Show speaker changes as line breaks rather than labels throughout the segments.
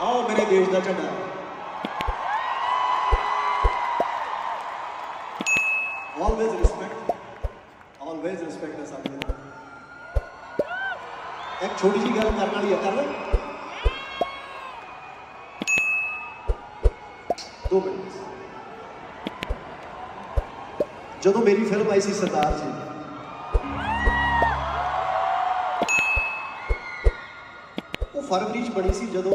ਆਓ ਮੇਰੇ ਦੇਸ਼ ਦਾ ਝੰਡਾ। ਆਲਵੇਜ਼ ਰਿਸਪੈਕਟ ਆਲਵੇਜ਼ ਰਿਸਪੈਕਟ ਹੈ ਸਾਡੇ ਇੱਕ ਛੋਟੀ ਜੀ ਗੱਲ ਕਰਨ ਵਾਲੀ ਹੈ, ਕਰ ਲੈ ਦੋ ਮਿੰਟ। ਜਦੋਂ ਮੇਰੀ ਫਿਲਮ ਆਈ ਸੀ ਸਰਦਾਰ ਜੀ, ਉਹ ਫਰਵਰੀ ਚ ਬਣੀ ਸੀ ਜਦੋਂ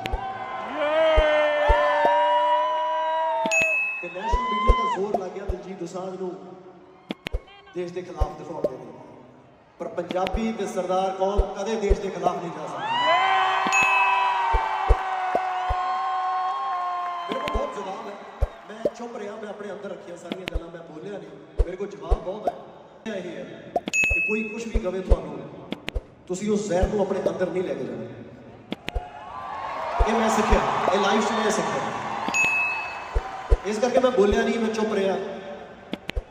ਤੇ ਨੈਸ਼ਨਲ ਮੀਡੀਆ ਦਾ ਜ਼ੋਰ ਲੱਗ ਗਿਆ ਦਿਲਜੀਤ ਦੋਸਾਂਝ ਨੂੰ। ਦੇਸ਼ ਦੇ ਖਿਲਾਫ ਦਿਖਾਉਣ ਦੇ ਲਈ। ਪਰ ਪੰਜਾਬੀ ਤੇ ਸਰਦਾਰ ਕੌਮ ਕਦੇ ਦੇਸ਼ ਦੇ ਖਿਲਾਫ ਨਹੀਂ ਜਾ ਸਕਦੀ। ਮੇਰੇ ਕੋਲ ਬਹੁਤ ਜਵਾਬ ਹੈ। ਮੈਂ ਚੁੱਪ ਰਿਹਾ, ਮੈਂ ਆਪਣੇ ਅੰਦਰ ਰੱਖੀਆਂ ਸਾਰੀਆਂ ਗੱਲਾਂ, ਮੈਂ ਬੋਲਿਆ ਨਹੀਂ। ਮੇਰੇ ਕੋਲ ਜਵਾਬ ਬਹੁਤ ਹੈ। ਇਹ ਹੈ ਕਿ ਕੋਈ ਕੁਝ ਵੀ ਕਵੇ ਤੁਹਾਨੂੰ, ਤੁਸੀਂ ਉਸ ਜ਼ਹਿਰ ਨੂੰ ਆਪਣੇ ਅੰਦਰ ਨਹੀਂ ਲੈ ਕੇ ਜਾਣਾ। ਇਹ ਮੈਂ ਸਿੱਖਿਆ। ਇਹ ਲਾਈਫ ਕਰਕੇ ਮੈਂ ਬੋਲਿਆ ਨਹੀਂ, ਮੈਂ ਚੁੱਪ ਰਿਹਾ।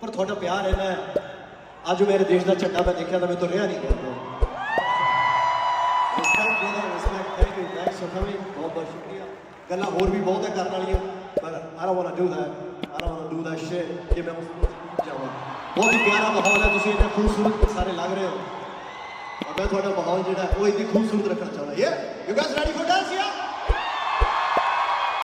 ਪਰ ਤੁਹਾਡਾ ਪਿਆਰ ਇੰਨਾ ਹੈ, ਅੱਜ ਮੇਰੇ ਦੇਸ਼ ਦਾ ਝੰਡਾ ਮੈਂ ਦੇਖਿਆ ਤਾਂ ਮੈਂ ਤੋਂ ਰਿਹਾ ਨਹੀਂ ਗਿਆ। ਰਿਸਪੈਕਟ ਬ੍ਰਦਰ ਬਹੁਤ ਬਹੁਤ ਸ਼ੁਕਰੀਆ। ਗੱਲਾਂ ਹੋਰ ਵੀ ਬਹੁਤ ਹੈ ਕਰਨ ਵਾਲੀਆਂ, ਪਰ I don't want to do that I don't want to do that shit ਕਿ ਮੈਂ ਉਸ ਜਾਵਾਂ। ਬਹੁਤ ਹੀ ਪਿਆਰਾ ਮਾਹੌਲ ਹੈ, ਤੁਸੀਂ ਇੰਨੇ ਖੂਬਸੂਰਤ ਸਾਰੇ ਲੱਗ ਰਹੇ ਹੋ। ਔਰ ਮੈਂ ਤੁਹਾਡਾ ਮਾਹੌਲ ਜਿਹੜਾ ਉਹ ਇੰਨੀ ਖੂਬਸੂਰਤ ਰੱਖਣਾ ਚਾਹੁੰਦਾ ਯੇ you guys ready for dance yeah